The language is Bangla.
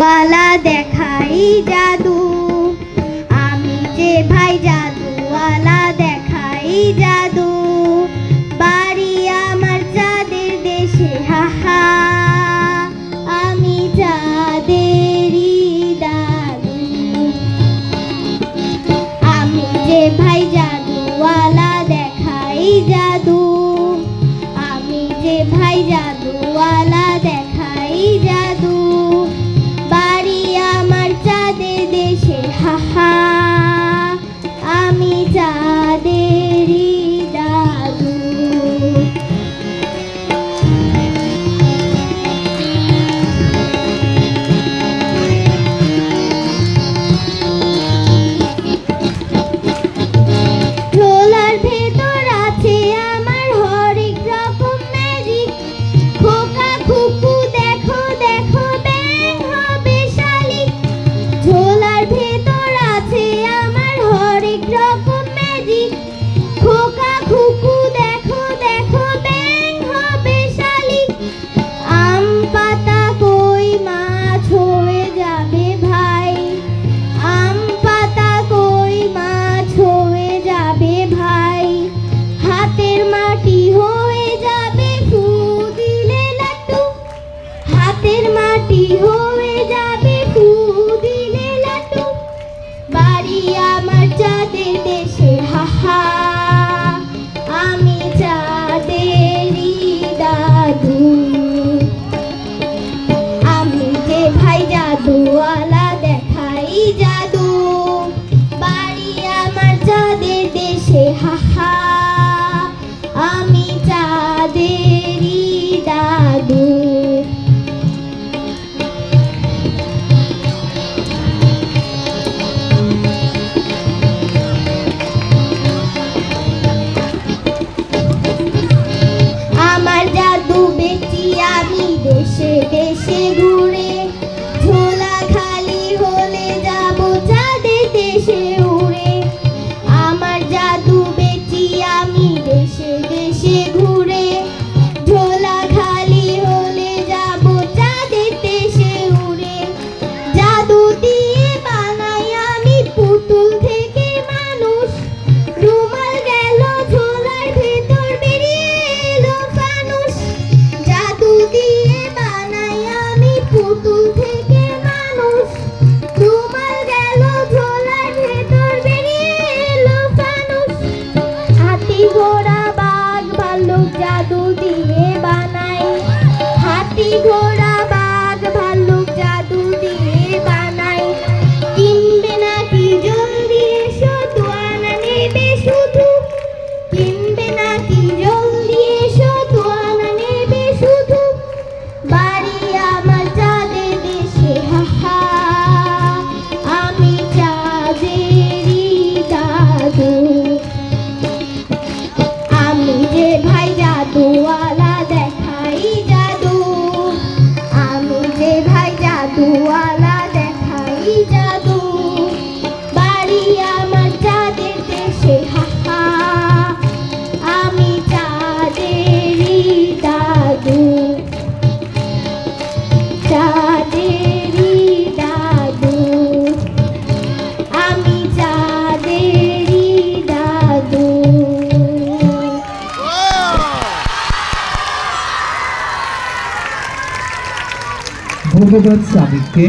বালা দেখাই জাদু। আমি যে ভাই জাদুওয়ালা দেখাই জাদু। 不 ভগবত স্বামীকে